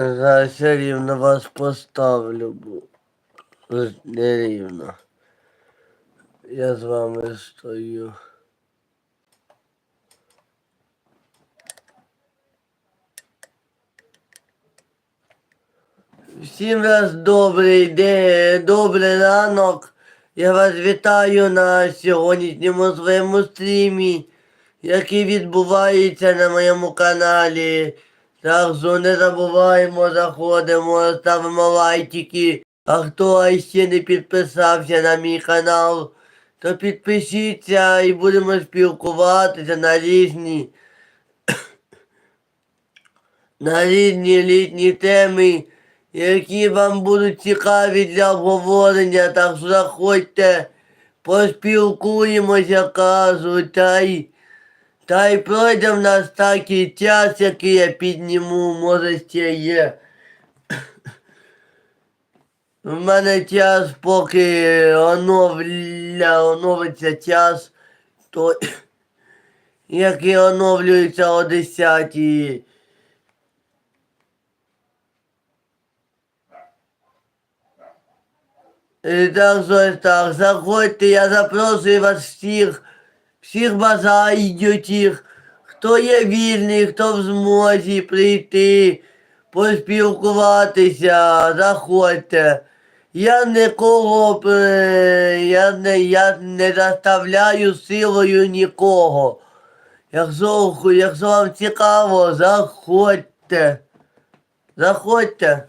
Я рівно вас поставлю, бо ж не рівно. Я з вами стою. Всім вас добрий день, добрий ранок. Я вас вітаю на сьогоднішньому своєму стрімі, який відбувається на моєму каналі. Так що не забуваємо, заходимо, ставимо лайки. А хто ще не підписався на мій канал, то підпишіться і будемо спілкуватися на різні на різні літні теми, які вам будуть цікаві для обговорення, так що заходьте, поспілкуємося, кажуть, та й, та й пройде в нас такий час, який я підніму, може ще є. У мене час, поки оновля, оновиться час, то який оновлюється о 10 І так, так, заходьте, я запрошую вас всіх, всіх бажаю тих, хто є вільний, хто в змозі прийти, поспілкуватися, заходьте. Я нікого, я не, я не заставляю силою нікого. Якщо, якщо вам цікаво, заходьте. Заходьте.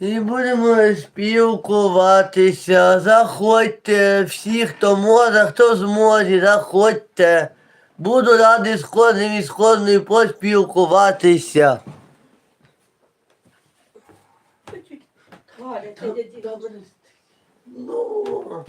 І будемо спілкуватися. Заходьте, всі, хто може, хто зможе, заходьте. Буду радий з кожним і з кожною поспілкуватися. Ну,